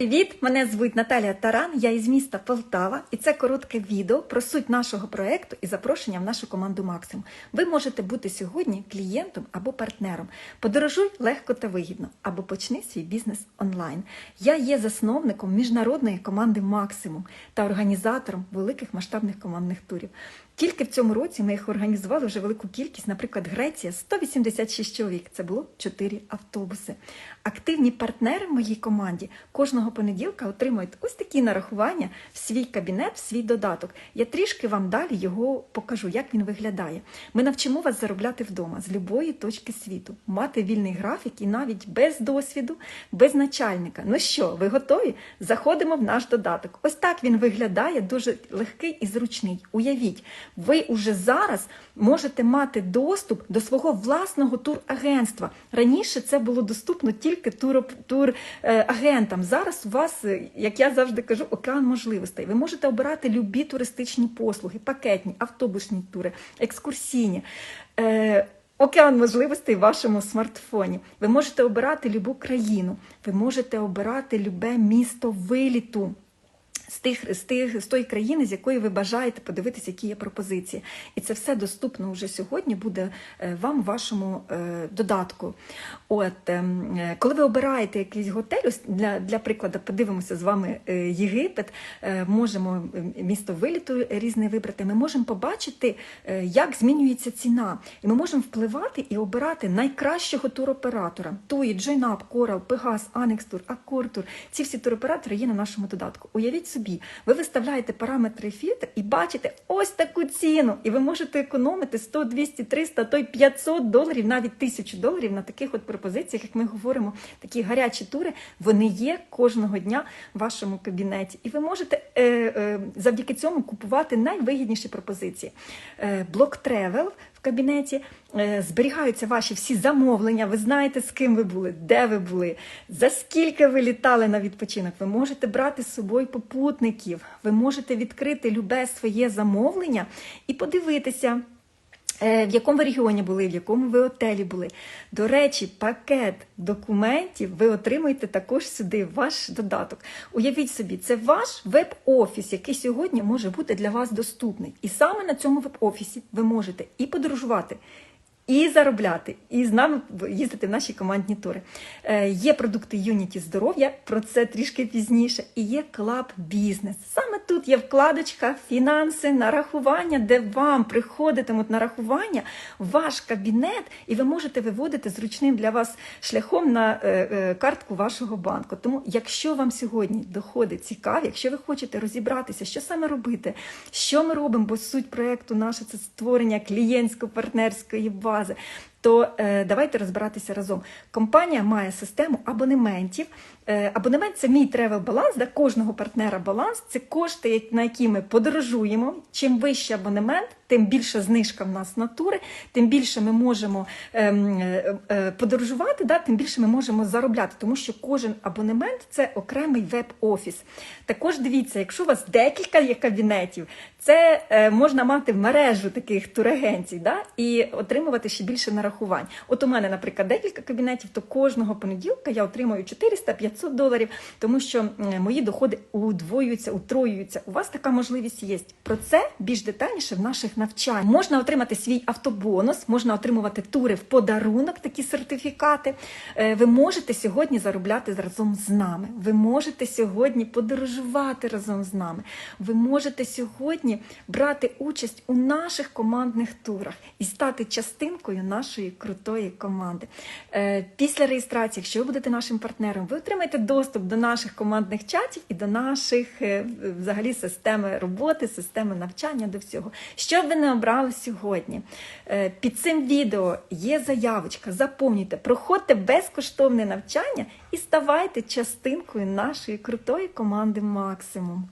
Привіт! Мене звуть Наталія Таран, я із міста Полтава, і це коротке відео про суть нашого проекту і запрошення в нашу команду Максимум. Ви можете бути сьогодні клієнтом або партнером. Подорожуй легко та вигідно, або почни свій бізнес онлайн. Я є засновником міжнародної команди Максимум та організатором великих масштабних командних турів. Тільки в цьому році ми їх організували вже велику кількість. Наприклад, Греція 186 чоловік. Це було 4 автобуси. Активні партнери в моїй команді кожного понеділка отримують ось такі нарахування в свій кабінет, в свій додаток. Я трішки вам далі його покажу, як він виглядає. Ми навчимо вас заробляти вдома з любої точки світу, мати вільний графік і навіть без досвіду, без начальника. Ну що, ви готові? Заходимо в наш додаток. Ось так він виглядає, дуже легкий і зручний. Уявіть, ви уже зараз можете мати доступ до свого власного турагентства. Раніше це було доступно тільки турагентам. Зараз у вас, е, як я завжди кажу, океан можливостей. Ви можете обирати любі туристичні послуги, пакетні, автобусні тури, екскурсійні. Е, Океан можливостей в вашому смартфоні. Ви можете обирати любу країну, ви можете обирати любе місто виліту з тих, з тих з тої країни, з якої ви бажаєте подивитися, які є пропозиції. І це все доступно вже сьогодні буде е, вам в вашому е, додатку. От ем, е, коли ви обираєте якийсь готель, для, для прикладу, подивимося з вами Єгипет, можемо місто виліту різне вибрати. Ми можемо побачити, як змінюється ціна, і ми можемо впливати і обирати найкращого туроператора. Туї, Джойнап, Корал, Пегас, Анекстур, Акортур. Ці всі туроператори є на нашому додатку. Уявіть собі, ви виставляєте параметри фільтр і бачите ось таку ціну, і ви можете економити 100, 200, 300, то й 500 доларів, навіть 1000 доларів на таких от пропозиціях, як ми говоримо, такі гарячі тури, вони є кожного дня в вашому кабінеті. І ви можете е, е, завдяки цьому купувати найвигідніші пропозиції. Е, Блок Тревел в кабінеті е, зберігаються ваші всі замовлення. Ви знаєте, з ким ви були, де ви були, за скільки ви літали на відпочинок. Ви можете брати з собою попутників, ви можете відкрити любе своє замовлення і подивитися. Е, В якому ви регіоні були, в якому ви отелі були. До речі, пакет документів ви отримуєте також сюди, ваш додаток. Уявіть собі, це ваш веб-офіс, який сьогодні може бути для вас доступний. І саме на цьому веб-офісі ви можете і подорожувати. І заробляти, і з нами їздити в наші командні тури. Е, є продукти Unity здоров'я, про це трішки пізніше. І є клаб бізнес. Саме тут є вкладочка, фінанси, нарахування, де вам приходитимуть нарахування ваш кабінет, і ви можете виводити зручним для вас шляхом на е, е, картку вашого банку. Тому, якщо вам сьогодні доходи цікаві, якщо ви хочете розібратися, що саме робити, що ми робимо, бо суть проекту наша це створення клієнтсько-партнерської бази. fase То е, давайте розбиратися разом. Компанія має систему абонементів. Е, абонемент це мій тревел баланс, де кожного партнера баланс. Це кошти, на які ми подорожуємо. Чим вищий абонемент, тим більша знижка в нас на тури, тим більше ми можемо ем, е, е, подорожувати, да, тим більше ми можемо заробляти, тому що кожен абонемент це окремий веб-офіс. Також дивіться, якщо у вас декілька є кабінетів, це е, можна мати мережу таких турагенцій да, і отримувати ще більше нарахувань. От у мене, наприклад, декілька кабінетів, то кожного понеділка я отримую 400-500 доларів, тому що мої доходи удвоюються, утроюються. У вас така можливість є. Про це більш детальніше в наших навчаннях. Можна отримати свій автобонус, можна отримувати тури в подарунок, такі сертифікати. Е, Ви можете сьогодні заробляти разом з нами. Ви можете сьогодні подорожувати разом з нами. Ви можете сьогодні брати участь у наших командних турах і стати частинкою нашої крутої команди. Е, Після реєстрації, якщо ви будете нашим партнером, ви отримаєте доступ до наших командних чатів і до наших е, взагалі системи роботи, системи навчання до всього. Що б ви не обрали сьогодні? Е, Під цим відео є заявочка. Заповнюйте, проходьте безкоштовне навчання і ставайте частинкою нашої крутої команди Максимум.